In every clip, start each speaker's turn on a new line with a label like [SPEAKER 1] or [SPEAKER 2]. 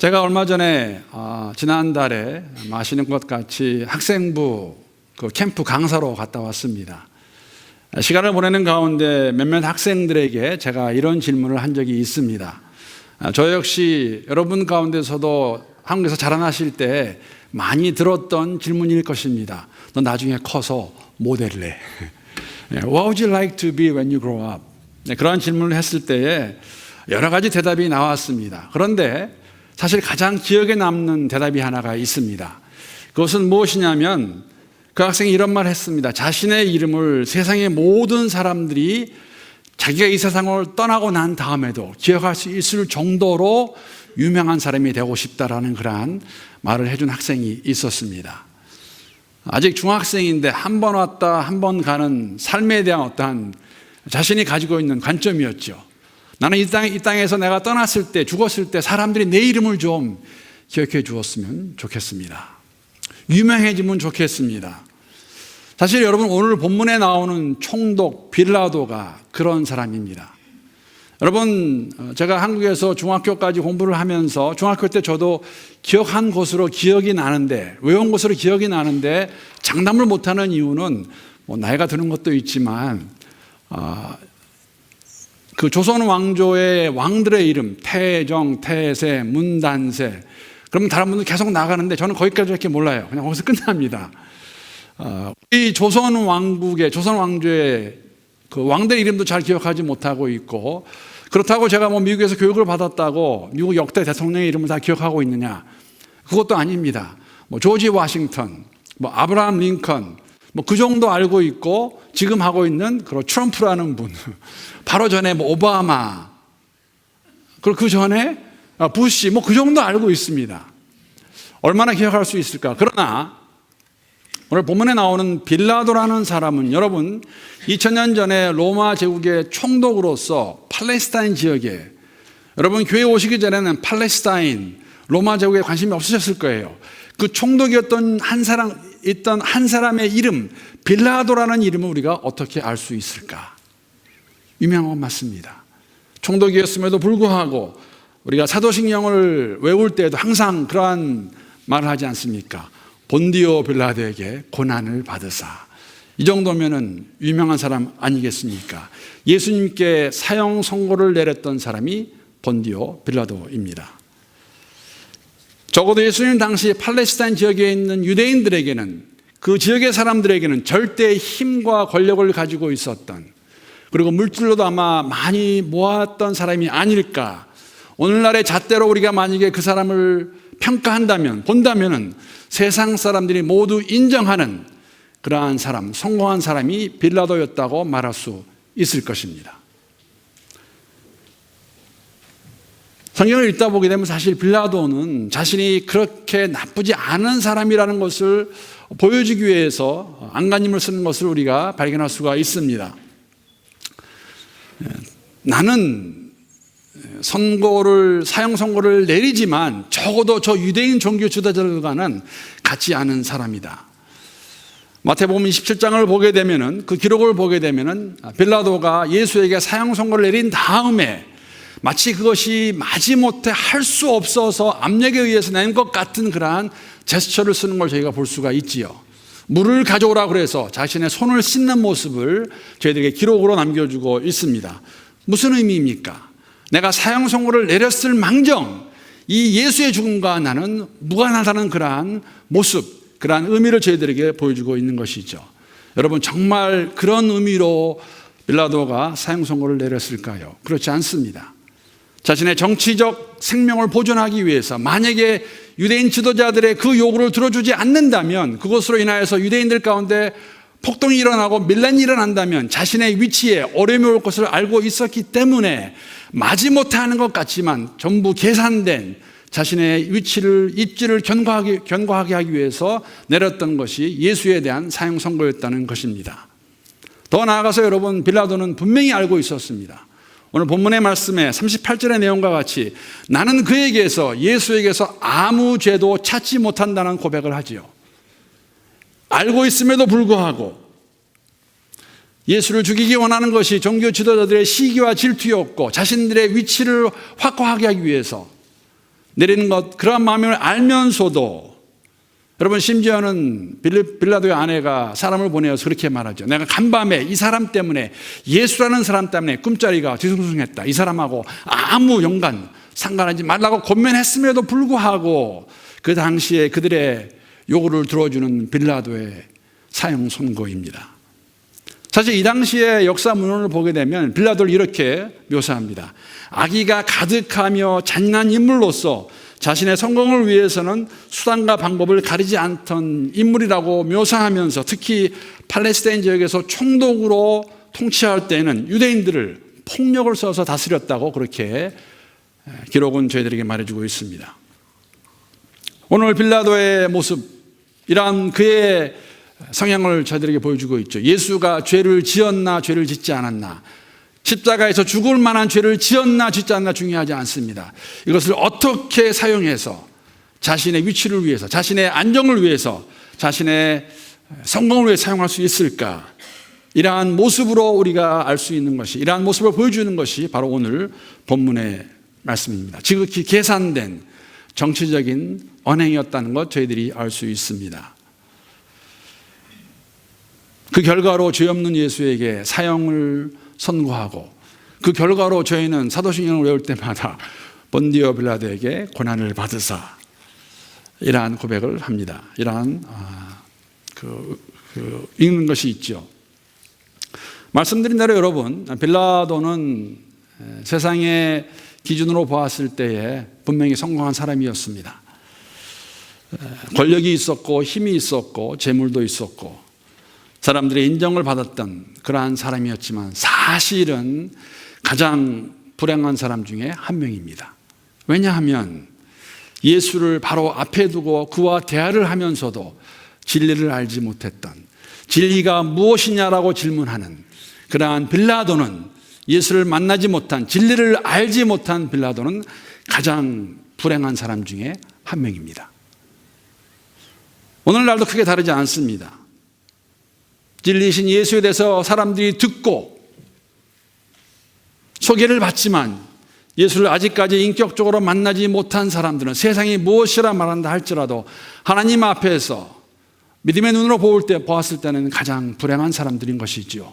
[SPEAKER 1] 제가 얼마 전에 아, 지난달에 마시는 것 같이 학생부 그 캠프 강사로 갔다 왔습니다. 시간을 보내는 가운데 몇몇 학생들에게 제가 이런 질문을 한 적이 있습니다. 아, 저 역시 여러분 가운데서도 한국에서 자라나실 때 많이 들었던 질문일 것입니다. 너 나중에 커서 모델을 해. What would you like to be when you grow up? 네, 그런 질문을 했을 때에 여러 가지 대답이 나왔습니다. 그런데 사실 가장 기억에 남는 대답이 하나가 있습니다. 그것은 무엇이냐면 그 학생이 이런 말 했습니다. 자신의 이름을 세상의 모든 사람들이 자기가 이 세상을 떠나고 난 다음에도 기억할 수 있을 정도로 유명한 사람이 되고 싶다라는 그러한 말을 해준 학생이 있었습니다. 아직 중학생인데 한 번 왔다 한 번 가는 삶에 대한 어떠한 자신이 가지고 있는 관점이었죠. 나는 이, 땅, 이 땅에서 내가 떠났을 때, 죽었을 때 사람들이 내 이름을 좀 기억해 주었으면 좋겠습니다. 유명해지면 좋겠습니다. 사실 여러분 오늘 본문에 나오는 총독 빌라도가 그런 사람입니다. 여러분 제가 한국에서 중학교까지 공부를 하면서 중학교 때 저도 기억한 것으로 기억이 나는데 외운 것으로 기억이 나는데 장담을 못하는 이유는 뭐 나이가 드는 것도 있지만 아, 그 조선 왕조의 왕들의 이름 태정, 태세, 문단세 그러면 다른 분들 계속 나가는데 저는 거기까지밖에 몰라요. 그냥 거기서 끝납니다. 어, 이 조선 왕국의 조선 왕조의 그 왕들 이름도 잘 기억하지 못하고 있고 그렇다고 제가 뭐 미국에서 교육을 받았다고 미국 역대 대통령의 이름을 다 기억하고 있느냐? 그것도 아닙니다. 뭐 조지 워싱턴, 뭐 아브라함 링컨, 뭐 그 정도 알고 있고 지금 하고 있는 그런 트럼프라는 분, 바로 전에 뭐 오바마, 그리고 그 전에 부시, 뭐 그 정도 알고 있습니다. 얼마나 기억할 수 있을까? 그러나 오늘 본문에 나오는 빌라도라는 사람은 여러분 2000년 전에 로마 제국의 총독으로서 팔레스타인 지역에 여러분 교회 오시기 전에는 팔레스타인 로마 제국에 관심이 없으셨을 거예요. 그 총독이었던 한 사람 있던 한 사람의 이름 빌라도라는 이름을 우리가 어떻게 알 수 있을까? 유명한 건 맞습니다. 총독이었음에도 불구하고 우리가 사도신경을 외울 때에도 항상 그러한 말을 하지 않습니까? 본디오 빌라도에게 고난을 받으사. 이 정도면은 유명한 사람 아니겠습니까? 예수님께 사형 선고를 내렸던 사람이 본디오 빌라도입니다. 적어도 예수님 당시 팔레스타인 지역에 있는 유대인들에게는 그 지역의 사람들에게는 절대 힘과 권력을 가지고 있었던 그리고 물질로도 아마 많이 모았던 사람이 아닐까. 오늘날의 잣대로 우리가 만약에 그 사람을 평가한다면, 본다면은 세상 사람들이 모두 인정하는 그러한 사람, 성공한 사람이 빌라도였다고 말할 수 있을 것입니다. 성경을 읽다 보게 되면 사실 빌라도는 자신이 그렇게 나쁘지 않은 사람이라는 것을 보여주기 위해서 안간힘을 쓰는 것을 우리가 발견할 수가 있습니다. 나는 선고를 사형 선고를 내리지만 적어도 저 유대인 종교 지도자들과는 같지 않은 사람이다. 마태복음 27장을 보게 되면은 그 기록을 보게 되면은 빌라도가 예수에게 사형 선고를 내린 다음에 마치 그것이 마지못해 할 수 없어서 압력에 의해서 낸 것 같은 그러한 제스처를 쓰는 걸 저희가 볼 수가 있지요. 물을 가져오라 그래서 자신의 손을 씻는 모습을 저희들에게 기록으로 남겨주고 있습니다. 무슨 의미입니까? 내가 사형 선고를 내렸을 망정 이 예수의 죽음과 나는 무관하다는 그러한 모습, 그러한 의미를 저희들에게 보여주고 있는 것이죠. 여러분 정말 그런 의미로 빌라도가 사형 선고를 내렸을까요? 그렇지 않습니다. 자신의 정치적 생명을 보존하기 위해서 만약에 유대인 지도자들의 그 요구를 들어주지 않는다면 그것으로 인하여서 유대인들 가운데 폭동이 일어나고 밀란이 일어난다면 자신의 위치에 어려움이 올 것을 알고 있었기 때문에 마지못해 하는 것 같지만 전부 계산된 자신의 위치를 입지를 견고하게, 견고하게 하기 위해서 내렸던 것이 예수에 대한 사형 선고였다는 것입니다. 더 나아가서 여러분 빌라도는 분명히 알고 있었습니다. 오늘 본문의 말씀에 38절의 내용과 같이 나는 그에게서 예수에게서 아무 죄도 찾지 못한다는 고백을 하지요. 알고 있음에도 불구하고 예수를 죽이기 원하는 것이 종교 지도자들의 시기와 질투였고 자신들의 위치를 확고하게 하기 위해서 내리는 것 그러한 마음을 알면서도 여러분 심지어는 빌- 빌라도의 아내가 사람을 보내어서 그렇게 말하죠. 내가 간밤에 이 사람 때문에 예수라는 사람 때문에 꿈자리가 뒤숭숭했다. 이 사람하고 아무 연관 상관하지 말라고 권면했음에도 불구하고 그 당시에 그들의 요구를 들어주는 빌라도의 사형 선고입니다. 사실 이 당시의 역사 문헌을 보게 되면 빌라도를 이렇게 묘사합니다. 아기가 가득하며 잔인한 인물로서 자신의 성공을 위해서는 수단과 방법을 가리지 않던 인물이라고 묘사하면서 특히 팔레스타인 지역에서 총독으로 통치할 때는 유대인들을 폭력을 써서 다스렸다고 그렇게 기록은 저희들에게 말해주고 있습니다. 오늘 빌라도의 모습, 이러한 그의 성향을 저희들에게 보여주고 있죠. 예수가 죄를 지었나, 죄를 짓지 않았나. 십자가에서 죽을 만한 죄를 지었나, 짓지 않나 중요하지 않습니다. 이것을 어떻게 사용해서 자신의 위치를 위해서, 자신의 안정을 위해서, 자신의 성공을 위해 사용할 수 있을까. 이러한 모습으로 우리가 알 수 있는 것이, 이러한 모습을 보여주는 것이 바로 오늘 본문의 말씀입니다. 지극히 계산된 정치적인 언행이었다는 것 저희들이 알 수 있습니다. 그 결과로 죄 없는 예수에게 사형을 선고하고 그 결과로 저희는 사도신경을 외울 때마다 본디오 빌라도에게 고난을 받으사 이러한 고백을 합니다. 이러한 아, 그, 그 읽는 것이 있죠. 말씀드린 대로 여러분 빌라도는 세상의 기준으로 보았을 때에 분명히 성공한 사람이었습니다. 권력이 있었고 힘이 있었고 재물도 있었고 사람들의 인정을 받았던 그러한 사람이었지만 사실은 가장 불행한 사람 중에 한 명입니다. 왜냐하면 예수를 바로 앞에 두고 그와 대화를 하면서도 진리를 알지 못했던 진리가 무엇이냐라고 질문하는 그러한 빌라도는 예수를 만나지 못한 진리를 알지 못한 빌라도는 가장 불행한 사람 중에 한 명입니다. 오늘날도 크게 다르지 않습니다. 진리이신 예수에 대해서 사람들이 듣고 소개를 받지만 예수를 아직까지 인격적으로 만나지 못한 사람들은 세상이 무엇이라 말한다 할지라도 하나님 앞에서 믿음의 눈으로 볼 때, 보았을 때는 가장 불행한 사람들인 것이지요.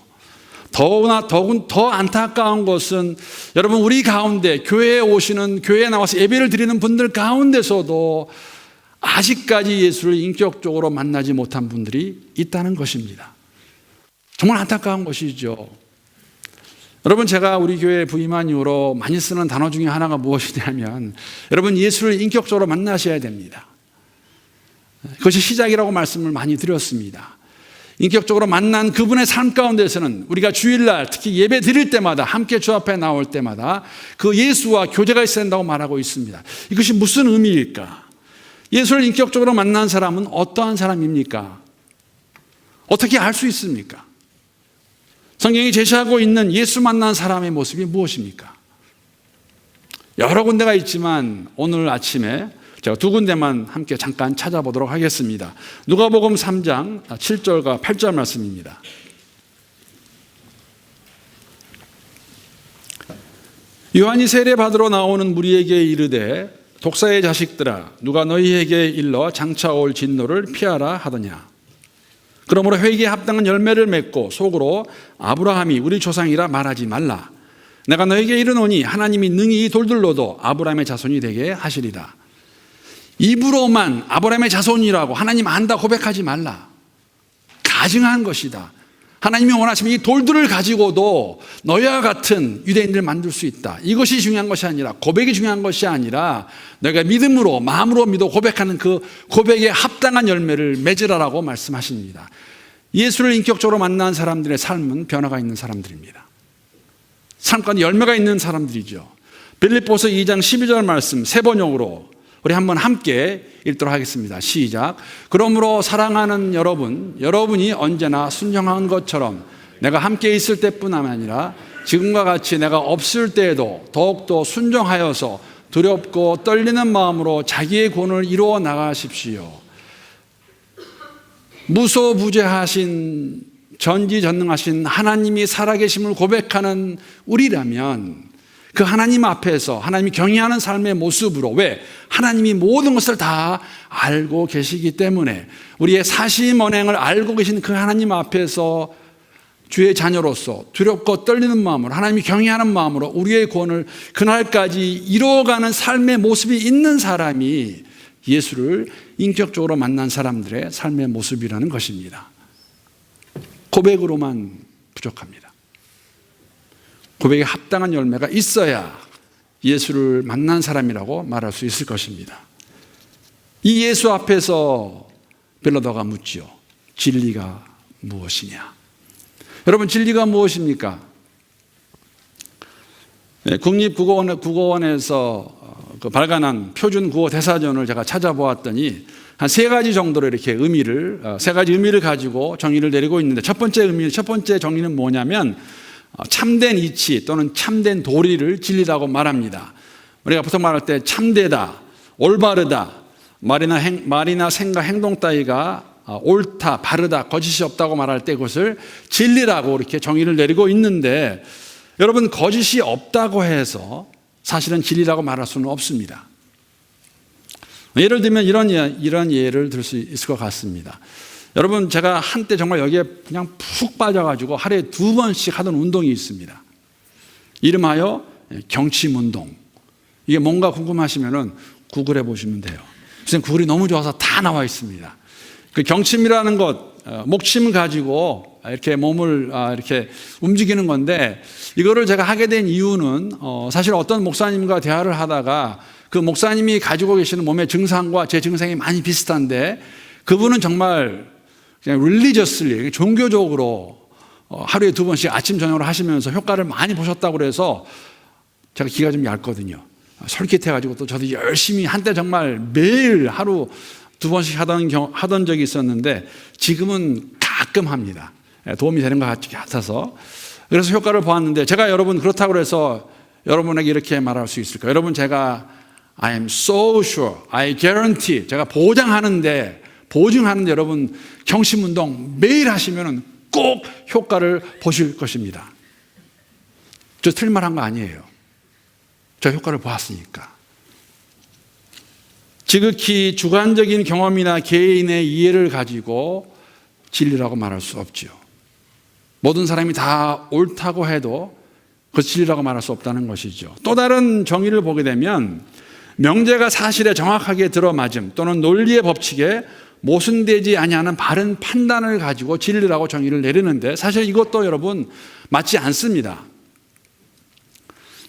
[SPEAKER 1] 더구나 더군 더 안타까운 것은 여러분 우리 가운데 교회에 오시는 교회에 나와서 예배를 드리는 분들 가운데서도 아직까지 예수를 인격적으로 만나지 못한 분들이 있다는 것입니다. 정말 안타까운 것이죠. 여러분 제가 우리 교회 부임한 이후로 많이 쓰는 단어 중에 하나가 무엇이냐면 여러분 예수를 인격적으로 만나셔야 됩니다. 그것이 시작이라고 말씀을 많이 드렸습니다. 인격적으로 만난 그분의 삶 가운데서는 우리가 주일날 특히 예배 드릴 때마다 함께 주 앞에 나올 때마다 그 예수와 교제가 있어야 된다고 말하고 있습니다. 이것이 무슨 의미일까? 예수를 인격적으로 만난 사람은 어떠한 사람입니까? 어떻게 알 수 있습니까? 성경이 제시하고 있는 예수 만난 사람의 모습이 무엇입니까? 여러 군데가 있지만 오늘 아침에 제가 두 군데만 함께 잠깐 찾아보도록 하겠습니다. 누가복음 3장 7절과 8절 말씀입니다. 요한이 세례 받으러 나오는 무리에게 이르되 독사의 자식들아 누가 너희에게 일러 장차 올 진노를 피하라 하더냐 그러므로 회개에 합당한 열매를 맺고 속으로 아브라함이 우리 조상이라 말하지 말라 내가 너에게 이르노니 하나님이 능히 이 돌들로도 아브라함의 자손이 되게 하시리라 입으로만 아브라함의 자손이라고 하나님 안다 고백하지 말라. 가증한 것이다. 하나님이 원하시면 이 돌들을 가지고도 너희와 같은 유대인들 만들 수 있다. 이것이 중요한 것이 아니라 고백이 중요한 것이 아니라 내가 믿음으로 마음으로 믿어 고백하는 그 고백에 합당한 열매를 맺으라라고 말씀하십니다. 예수를 인격적으로 만난 사람들의 삶은 변화가 있는 사람들입니다. 삶과 열매가 있는 사람들이죠. 빌립보서 2장 12절 말씀 세 번역으로 우리 한번 함께 읽도록 하겠습니다. 시작. 그러므로 사랑하는 여러분, 여러분이 언제나 순종한 것처럼 내가 함께 있을 때뿐 아니라 지금과 같이 내가 없을 때에도 더욱더 순종하여서 두렵고 떨리는 마음으로 자기의 권을 이루어 나가십시오. 무소부재하신 전지전능하신 하나님이 살아계심을 고백하는 우리라면 그 하나님 앞에서 하나님이 경외하는 삶의 모습으로 왜 하나님이 모든 것을 다 알고 계시기 때문에 우리의 사심 언행을 알고 계신 그 하나님 앞에서 주의 자녀로서 두렵고 떨리는 마음으로 하나님이 경외하는 마음으로 우리의 구원을 그날까지 이루어가는 삶의 모습이 있는 사람이 예수를 인격적으로 만난 사람들의 삶의 모습이라는 것입니다. 고백으로만 부족합니다. 고백에 합당한 열매가 있어야 예수를 만난 사람이라고 말할 수 있을 것입니다. 이 예수 앞에서 빌라도가 묻지요. 진리가 무엇이냐? 여러분 진리가 무엇입니까? 네, 국립국어원, 국어원에서 그 발간한 표준 국어 대사전을 제가 찾아보았더니 한 세 가지 정도로 이렇게 의미를 어, 세 가지 의미를 가지고 정의를 내리고 있는데 첫 번째 의미 첫 번째 정의는 뭐냐면 어, 참된 이치 또는 참된 도리를 진리라고 말합니다. 우리가 보통 말할 때 참되다, 올바르다, 말이나 행, 말이나 생각, 행동 따위가 어, 옳다, 바르다, 거짓이 없다고 말할 때 그것을 진리라고 이렇게 정의를 내리고 있는데 여러분 거짓이 없다고 해서 사실은 진리라고 말할 수는 없습니다. 예를 들면 이런 예, 이런 예를 들 수 있을 것 같습니다. 여러분 제가 한때 정말 여기에 그냥 푹 빠져가지고 하루에 두 번씩 하던 운동이 있습니다. 이름하여 경침 운동. 이게 뭔가 궁금하시면은 구글해 보시면 돼요. 선생 구글이 너무 좋아서 다 나와 있습니다. 그 경침이라는 것, 어, 목침을 가지고 이렇게 몸을 아, 이렇게 움직이는 건데 이거를 제가 하게 된 이유는 어, 사실 어떤 목사님과 대화를 하다가 그 목사님이 가지고 계시는 몸의 증상과 제 증상이 많이 비슷한데 그분은 정말 그냥 릴리저슬리 종교적으로 어, 하루에 두 번씩 아침 저녁으로 하시면서 효과를 많이 보셨다고 그래서 제가 기가 좀 얇거든요. 솔깃해가지고 또 저도 열심히 한때 정말 매일 하루 두 번씩 하던 경, 하던 적이 있었는데 지금은 가끔 합니다. 예, 도움이 되는 것 같아서 그래서 효과를 보았는데 제가 여러분 그렇다고 해서 여러분에게 이렇게 말할 수 있을까요? 여러분 제가 I am so sure, I guarantee 제가 보장하는데 보증하는데 여러분 경심 운동 매일 하시면은 꼭 효과를 보실 것입니다. 저 틀린 말한거 아니에요. 저 효과를 보았으니까. 지극히 주관적인 경험이나 개인의 이해를 가지고 진리라고 말할 수 없지요. 모든 사람이 다 옳다고 해도 그 진리라고 말할 수 없다는 것이죠. 또 다른 정의를 보게 되면 명제가 사실에 정확하게 들어맞음 또는 논리의 법칙에 모순되지 아니하는 바른 판단을 가지고 진리라고 정의를 내리는데 사실 이것도 여러분 맞지 않습니다.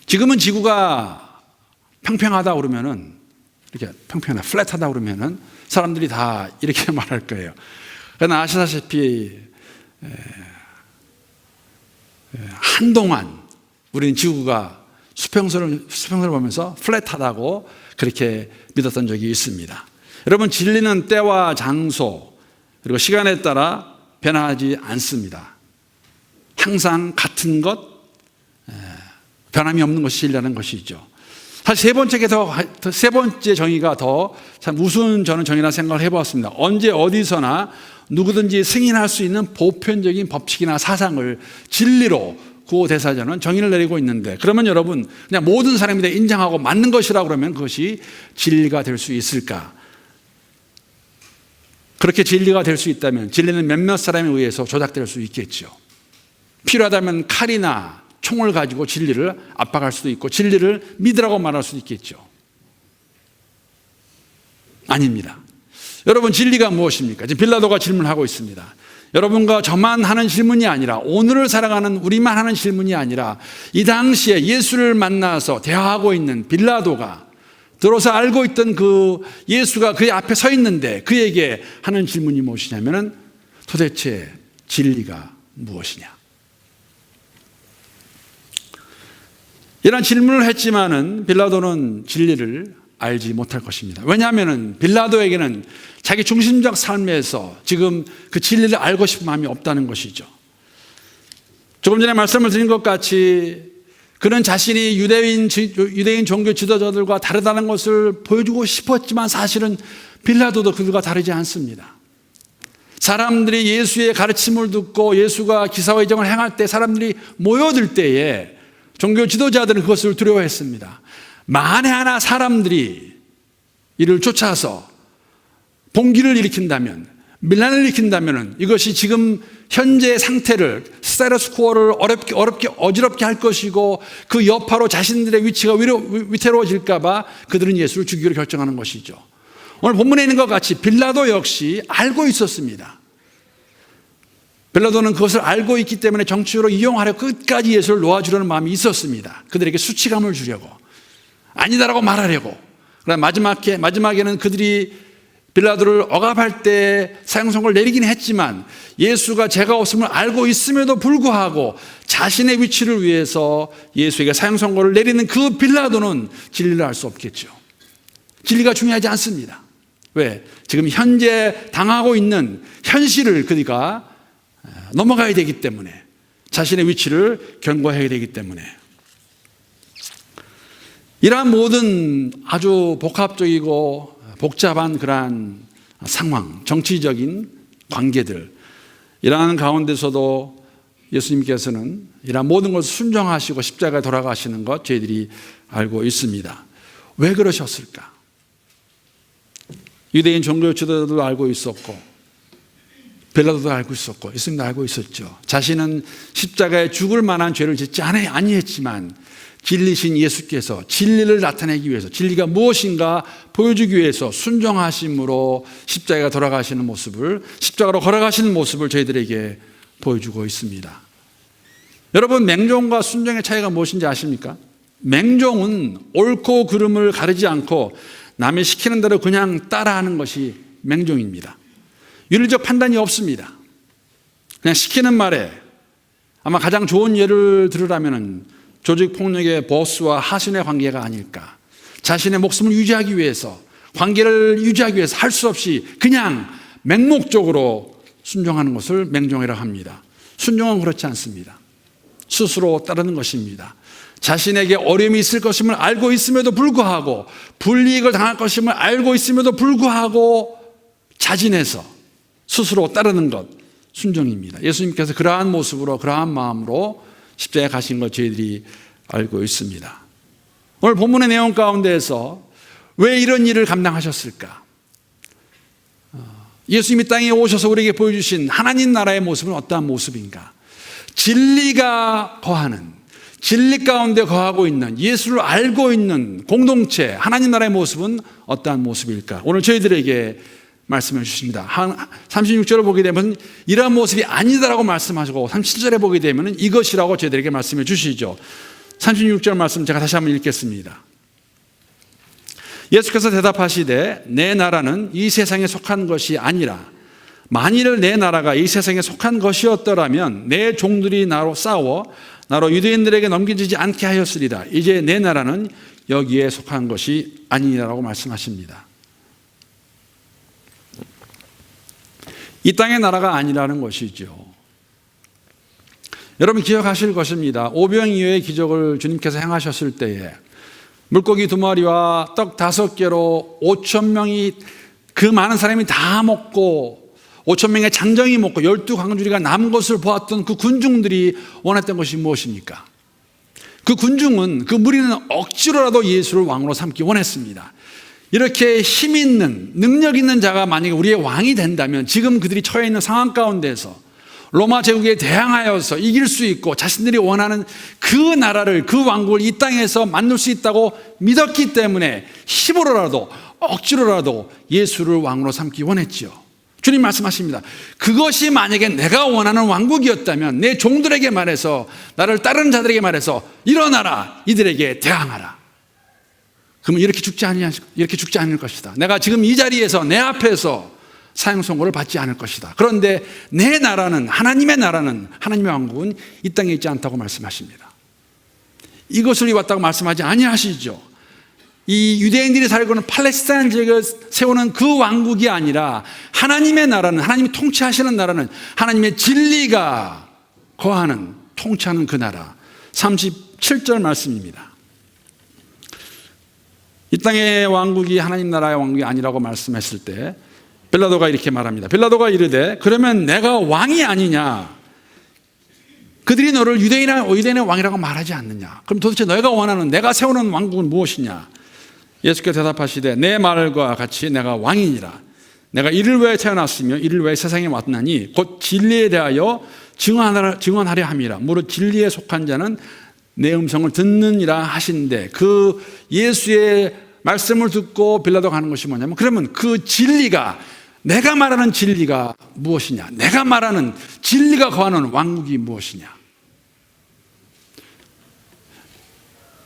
[SPEAKER 1] 지금은 지구가 평평하다 그러면은 이렇게 평평하다, 플랫하다 그러면은 사람들이 다 이렇게 말할 거예요. 그러나 아시다시피 한동안 우리는 지구가 수평선을, 수평선을 보면서 플랫하다고 그렇게 믿었던 적이 있습니다. 여러분, 진리는 때와 장소, 그리고 시간에 따라 변하지 않습니다. 항상 같은 것, 변함이 없는 것이 진리라는 것이죠. 사실 세 번째 더, 세 번째 정의가 더 참 우스운 저는 정의라 생각을 해보았습니다. 언제 어디서나 누구든지 승인할 수 있는 보편적인 법칙이나 사상을 진리로 구호 대사전은 정의를 내리고 있는데 그러면 여러분 그냥 모든 사람이 다 인정하고 맞는 것이라 그러면 그것이 진리가 될 수 있을까? 그렇게 진리가 될 수 있다면 진리는 몇몇 사람에 의해서 조작될 수 있겠죠. 필요하다면 칼이나 총을 가지고 진리를 압박할 수도 있고 진리를 믿으라고 말할 수도 있겠죠. 아닙니다. 여러분 진리가 무엇입니까? 지금 빌라도가 질문하고 있습니다. 여러분과 저만 하는 질문이 아니라 오늘을 살아가는 우리만 하는 질문이 아니라 이 당시에 예수를 만나서 대화하고 있는 빌라도가 들어서 알고 있던 그 예수가 그의 앞에 서 있는데 그에게 하는 질문이 무엇이냐면은 도대체 진리가 무엇이냐? 이런 질문을 했지만은 빌라도는 진리를 알지 못할 것입니다. 왜냐하면 빌라도에게는 자기 중심적 삶에서 지금 그 진리를 알고 싶은 마음이 없다는 것이죠. 조금 전에 말씀을 드린 것 같이 그는 자신이 유대인, 유대인 종교 지도자들과 다르다는 것을 보여주고 싶었지만 사실은 빌라도도 그들과 다르지 않습니다. 사람들이 예수의 가르침을 듣고 예수가 기사회정을 행할 때 사람들이 모여들 때에 종교 지도자들은 그것을 두려워했습니다. 만에 하나 사람들이 이를 쫓아서 봉기를 일으킨다면, 밀란을 일으킨다면 이것이 지금 현재 상태를 스테러스 코어를 어렵게 어렵게 어지럽게 할 것이고 그 여파로 자신들의 위치가 위로, 위태로워질까봐 그들은 예수를 죽이기로 결정하는 것이죠. 오늘 본문에 있는 것 같이 빌라도 역시 알고 있었습니다. 빌라도는 그것을 알고 있기 때문에 정치적으로 이용하려 끝까지 예수를 놓아주려는 마음이 있었습니다. 그들에게 수치감을 주려고 아니다라고 말하려고. 그러나 마지막에 마지막에는 그들이 빌라도를 억압할 때 사형 선고를 내리긴 했지만 예수가 죄가 없음을 알고 있음에도 불구하고 자신의 위치를 위해서 예수에게 사형 선고를 내리는 그 빌라도는 진리를 알 수 없겠죠. 진리가 중요하지 않습니다. 왜? 지금 현재 당하고 있는 현실을 그가 넘어가야 되기 때문에 자신의 위치를 견고해야 되기 때문에 이러한 모든 아주 복합적이고 복잡한 그러한 상황, 정치적인 관계들 이러한 가운데서도 예수님께서는 이러한 모든 것을 순종하시고 십자가에 돌아가시는 것 저희들이 알고 있습니다. 왜 그러셨을까? 유대인 종교 지도자들도 알고 있었고 벨라도도 알고 있었고 예수님도 알고 있었죠. 자신은 십자가에 죽을 만한 죄를 짓지 아니했지만 진리신 예수께서 진리를 나타내기 위해서 진리가 무엇인가 보여주기 위해서 순종하심으로 십자가에 돌아가시는 모습을 십자가로 걸어가시는 모습을 저희들에게 보여주고 있습니다. 여러분 맹종과 순종의 차이가 무엇인지 아십니까? 맹종은 옳고 그름을 가르지 않고 남이 시키는 대로 그냥 따라하는 것이 맹종입니다. 윤리적 판단이 없습니다. 그냥 시키는 말에 아마 가장 좋은 예를 들으라면 조직 폭력의 보스와 하신의 관계가 아닐까. 자신의 목숨을 유지하기 위해서 관계를 유지하기 위해서 할 수 없이 그냥 맹목적으로 순종하는 것을 맹종이라고 합니다. 순종은 그렇지 않습니다. 스스로 따르는 것입니다. 자신에게 어려움이 있을 것임을 알고 있음에도 불구하고 불이익을 당할 것임을 알고 있음에도 불구하고 자진해서 스스로 따르는 것 순종입니다. 예수님께서 그러한 모습으로 그러한 마음으로 십자가에 가신 것 저희들이 알고 있습니다. 오늘 본문의 내용 가운데에서 왜 이런 일을 감당하셨을까? 어, 예수님이 땅에 오셔서 우리에게 보여주신 하나님 나라의 모습은 어떠한 모습인가? 진리가 거하는 진리 가운데 거하고 있는 예수를 알고 있는 공동체 하나님 나라의 모습은 어떠한 모습일까? 오늘 저희들에게 말씀해 주십니다. 한 36절을 보게 되면 이러한 모습이 아니다라고 말씀하시고 37절에 보게 되면 이것이라고 저희들에게 말씀해 주시죠. 36절 말씀 제가 다시 한번 읽겠습니다. 예수께서 대답하시되 내 나라는 이 세상에 속한 것이 아니라 만일 내 나라가 이 세상에 속한 것이었더라면 내 종들이 나로 싸워 나로 유대인들에게 넘겨지지 않게 하였으리라. 이제 내 나라는 여기에 속한 것이 아니라고 말씀하십니다. 이 땅의 나라가 아니라는 것이죠. 여러분 기억하실 것입니다. 오병이어의 기적을 주님께서 행하셨을 때에 물고기 두 마리와 떡 다섯 개로 오천 명이 그 많은 사람이 다 먹고 오천 명의 장정이 먹고 열두 광주리가 남은 것을 보았던 그 군중들이 원했던 것이 무엇입니까? 그 군중은 그 무리는 억지로라도 예수를 왕으로 삼기 원했습니다. 이렇게 힘 있는 능력 있는 자가 만약에 우리의 왕이 된다면 지금 그들이 처해 있는 상황 가운데서 로마 제국에 대항하여서 이길 수 있고 자신들이 원하는 그 나라를 그 왕국을 이 땅에서 만들 수 있다고 믿었기 때문에 힘으로라도 억지로라도 예수를 왕으로 삼기 원했지요. 주님 말씀하십니다. 그것이 만약에 내가 원하는 왕국이었다면 내 종들에게 말해서 나를 따르는 자들에게 말해서 일어나라 이들에게 대항하라. 그러면 이렇게 죽지 아니 이렇게 죽지 않을 것이다. 내가 지금 이 자리에서 내 앞에서 사형 선고를 받지 않을 것이다. 그런데 내 나라는 하나님의 나라는 하나님의 왕국은 이 땅에 있지 않다고 말씀하십니다. 이것을 왔다고 말씀하지 아니하시죠. 이 유대인들이 살고 있는 팔레스타인 지역을 세우는 그 왕국이 아니라 하나님의 나라는 하나님이 통치하시는 나라는 하나님의 진리가 거하는 통치하는 그 나라. 37절 말씀입니다. 이 땅의 왕국이 하나님 나라의 왕국이 아니라고 말씀했을 때 빌라도가 이렇게 말합니다. 빌라도가 이르되 그러면 내가 왕이 아니냐? 그들이 너를 유대인의 유대인의 왕이라고 말하지 않느냐? 그럼 도대체 너희가 원하는 내가 세우는 왕국은 무엇이냐? 예수께서 대답하시되 내 말과 같이 내가 왕이니라. 내가 이를 위해 태어났으며 이를 위해 세상에 왔나니 곧 진리에 대하여 증언하려 함이라. 무릇 진리에 속한 자는 내 음성을 듣느니라 하신데 그 예수의 말씀을 듣고 빌라도 가는 것이 뭐냐면 그러면 그 진리가 내가 말하는 진리가 무엇이냐? 내가 말하는 진리가 거하는 왕국이 무엇이냐?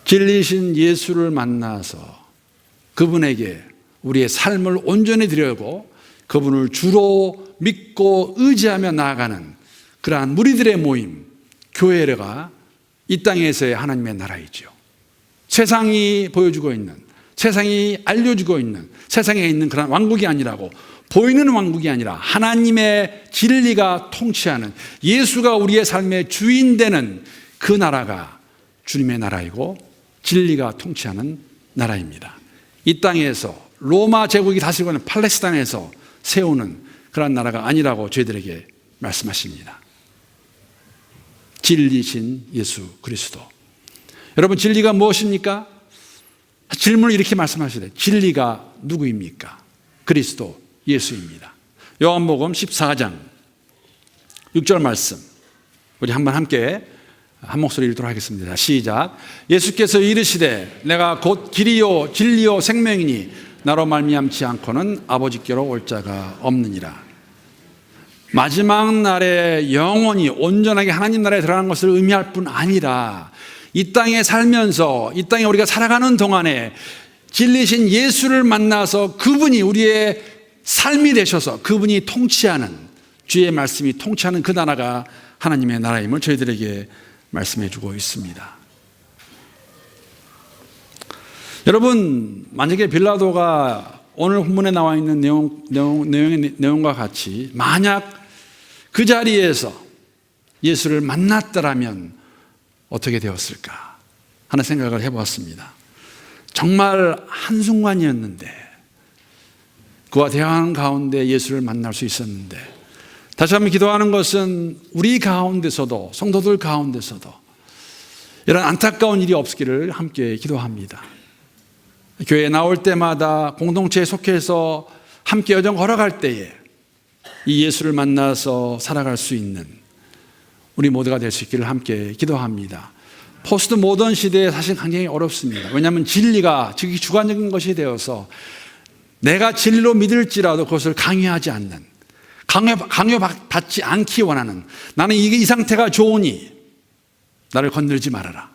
[SPEAKER 1] 진리신 예수를 만나서 그분에게 우리의 삶을 온전히 드리고 그분을 주로 믿고 의지하며 나아가는 그러한 무리들의 모임, 교회가 이 땅에서의 하나님의 나라이죠. 세상이 보여주고 있는, 세상이 알려주고 있는, 세상에 있는 그런 왕국이 아니라고 보이는 왕국이 아니라 하나님의 진리가 통치하는 예수가 우리의 삶의 주인 되는 그 나라가 주님의 나라이고 진리가 통치하는 나라입니다. 이 땅에서 로마 제국이 다스리고 있는 팔레스타인에서 세우는 그런 나라가 아니라고 저희들에게 말씀하십니다. 진리신 예수 그리스도. 여러분 진리가 무엇입니까? 질문을 이렇게 말씀하시되 진리가 누구입니까? 그리스도 예수입니다. 요한복음 14장 6절 말씀. 우리 한번 함께 한 목소리 읽도록 하겠습니다. 시작. 예수께서 이르시되 내가 곧 길이요 진리요 생명이니 나로 말미암지 않고는 아버지께로 올 자가 없느니라. 마지막 날에 영원히 온전하게 하나님 나라에 들어가는 것을 의미할 뿐 아니라 이 땅에 살면서 이 땅에 우리가 살아가는 동안에 진리신 예수를 만나서 그분이 우리의 삶이 되셔서 그분이 통치하는 주의 말씀이 통치하는 그 나라가 하나님의 나라임을 저희들에게 말씀해 주고 있습니다. 여러분, 만약에 빌라도가 오늘 본문에 나와 있는 내용, 내용, 내용의, 내용과 같이 만약 그 자리에서 예수를 만났더라면 어떻게 되었을까 하는 생각을 해보았습니다. 정말 한순간이었는데 그와 대화하는 가운데 예수를 만날 수 있었는데 다시 한번 기도하는 것은 우리 가운데서도 성도들 가운데서도 이런 안타까운 일이 없기를 함께 기도합니다. 교회에 나올 때마다 공동체에 속해서 함께 여정 걸어갈 때에 이 예수를 만나서 살아갈 수 있는 우리 모두가 될 수 있기를 함께 기도합니다. 포스트 모던 시대에 사실 굉장히 어렵습니다. 왜냐하면 진리가 즉이 주관적인 것이 되어서 내가 진리로 믿을지라도 그것을 강요하지 않는 강요, 강요받지 않기 원하는 나는 이게 이 상태가 좋으니 나를 건들지 말아라.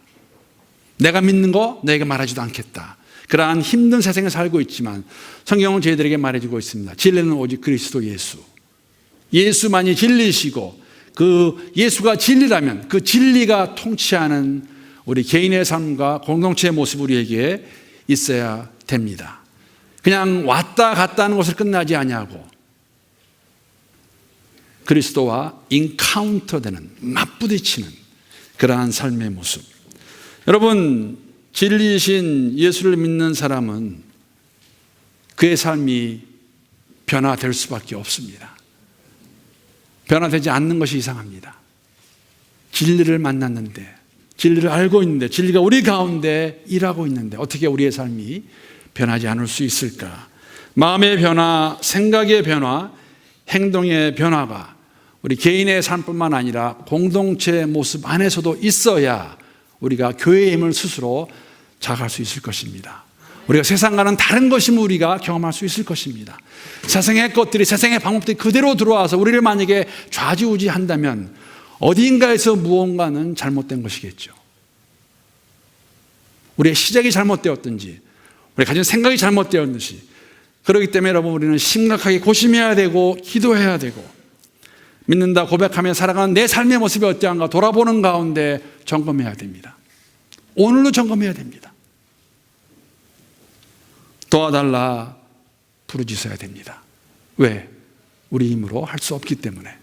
[SPEAKER 1] 내가 믿는 거 너에게 말하지도 않겠다. 그러한 힘든 세상에 살고 있지만 성경은 저희들에게 말해주고 있습니다. 진리는 오직 그리스도 예수. 예수만이 진리시고 그 예수가 진리라면 그 진리가 통치하는 우리 개인의 삶과 공동체의 모습 우리에게 있어야 됩니다. 그냥 왔다 갔다 하는 것을 끝나지 아니하고 그리스도와 인카운터 되는 맞부딪히는 그러한 삶의 모습. 여러분 진리이신 예수를 믿는 사람은 그의 삶이 변화될 수밖에 없습니다. 변화되지 않는 것이 이상합니다. 진리를 만났는데, 진리를 알고 있는데, 진리가 우리 가운데 일하고 있는데, 어떻게 우리의 삶이 변하지 않을 수 있을까? 마음의 변화, 생각의 변화, 행동의 변화가 우리 개인의 삶뿐만 아니라 공동체의 모습 안에서도 있어야 우리가 교회의 힘을 스스로 자각할 수 있을 것입니다. 우리가 세상과는 다른 것임을 우리가 경험할 수 있을 것입니다. 세상의 것들이 세상의 방법들이 그대로 들어와서 우리를 만약에 좌지우지한다면 어디인가에서 무언가는 잘못된 것이겠죠. 우리의 시작이 잘못되었든지 우리 가진 생각이 잘못되었는지 그렇기 때문에 여러분 우리는 심각하게 고심해야 되고 기도해야 되고 믿는다 고백하며 살아가는 내 삶의 모습이 어떠한가 돌아보는 가운데 점검해야 됩니다. 오늘도 점검해야 됩니다. 도와달라 부르짖어야 됩니다. 왜? 우리 힘으로 할 수 없기 때문에.